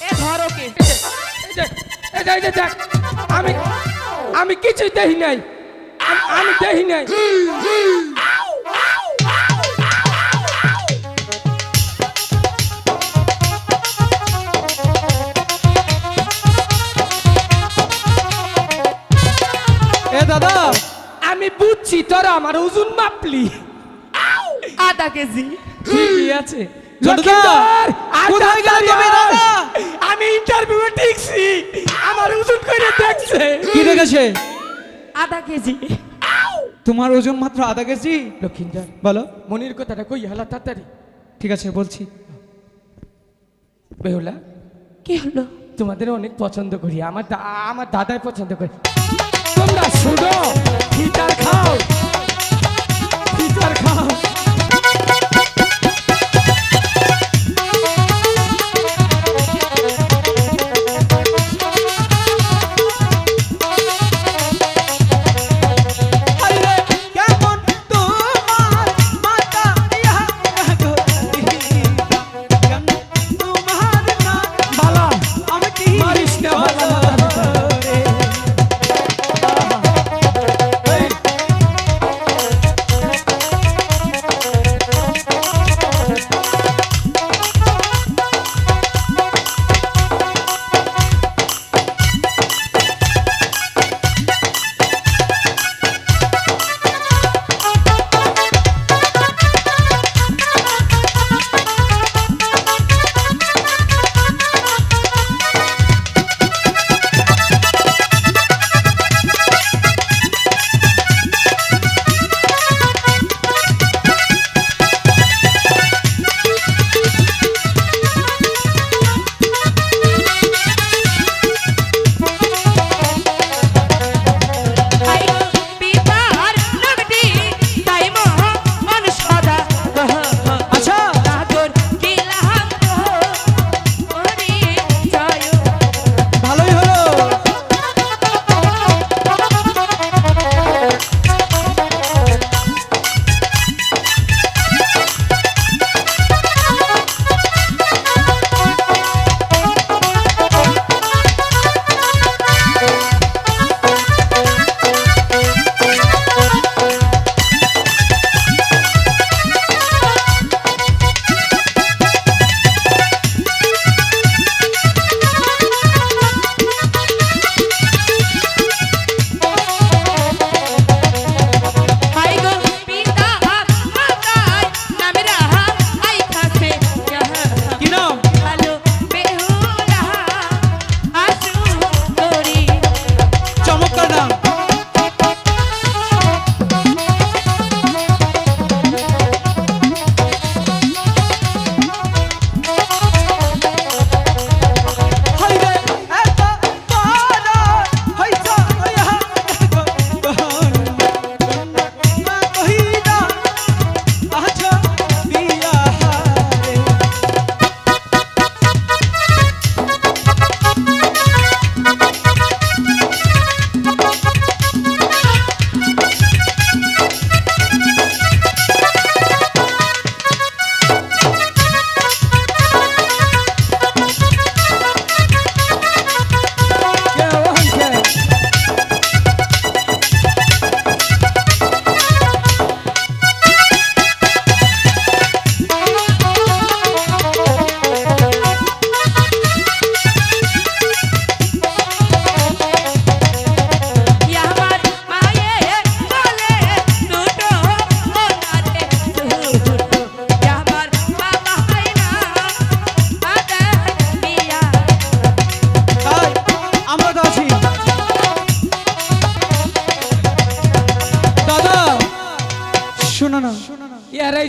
ধরো কে দেখ আমি আমি কিছুই দেখি নাই। আমি- দেখি নাই। দাদা। আমি বুঝছি তোরা আমার ওজন মাপলি। আধা কেজি। ঠিকই আছে। তাড়াতাড়ি দাদা? আয়। আমি ইন্টারভিউ ঠিকছি আমার ওজন করে দেখছে। কি রেখেছে আধা কেজি। তোমার ওজন মাত্র আধা কেজি? লক্ষিন্দর বলো। মনির কথাটা কই হালা তাড়াতাড়ি? ঠিক আছে বলছি। বেহুলা কি হলো? তোমাদের অনেক পছন্দ করি আমার দা- আমার দাদাই পছন্দ করি। তোমরা শুনো খাও।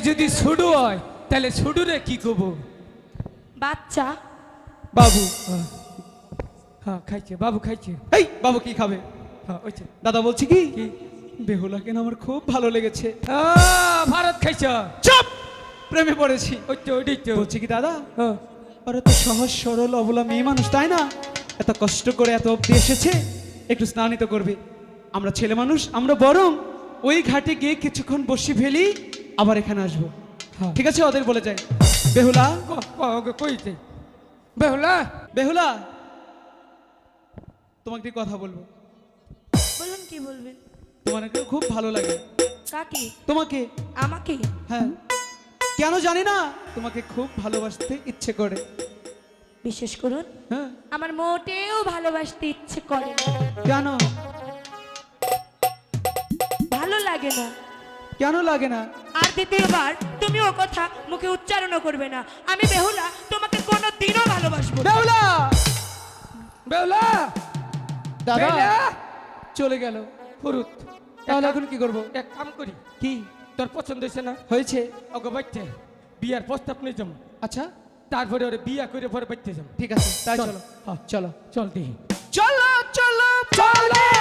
যদি ছুডু হয় তাহলে ছুডুরে কি করব? বাচ্চা। বাবু হ্যাঁ খাইছে বাবু খাইছে। এই বাবু কি খাবে? হ্যাঁ ওইছে দাদা বলছি কি? বেহুলা কেন আমার খুব ভালো লেগেছে। আহ, ভারত খাইছ? চুপ! প্রেমে পড়েছি। ওই তো তো। বলছি কি দাদা? হ্যাঁ। আর এত সহজ সরল অবলা মেয়ে মানুষ তাই না? এত কষ্ট করে এত অব্দি এসেছে একটু স্নানিত করবে। আমরা ছেলে মানুষ আমরা বরং ওই ঘাটে গিয়ে কিছুক্ষণ বসি ফেলি আবার এখানে আসব। হ্যাঁ। ঠিক আছে? ওদের বলে যায় বেহুলা? ক- ক- বেহুলা? বেহুলা? তোমাকে একটি কথা বলব? বলুন কি বলবেন? তোমার একটা খুব ভালো লাগে। কাকে? তোমাকে? আমাকে? হ্যাঁ। কেন জানি না? তোমাকে খুব ভালোবাসতে ইচ্ছে করে। বিশেষ করুন হ্যাঁ। আমার মোটেও ভালোবাসতে ইচ্ছে করে কেন? ভালো লাগে না। কেন লাগে না? আর দ্বিতীয়বার তুমি ও কথা মুখে উচ্চারণও করবে না। আমি বেহুলা তোমাকে কোনো দিনও ভালোবাসবো না। বেহুলা! বেহুলা! দাদা! চলে গেল ফুরুত। তাহলে এখন কি করব? এক কাম করি। কি? তোর পছন্দ হয়েছে না? হয়েছে। ওকে বাচ্চা বিয়ার প্রস্তাব নিয়ে যাব। আচ্ছা। তারপরে ওরে বিয়া করে পরে বাইতে যাব। ঠিক আছে তাই চল। চলো। হ্যাঁ। চলো। চল দিহি চলো চলো চলো!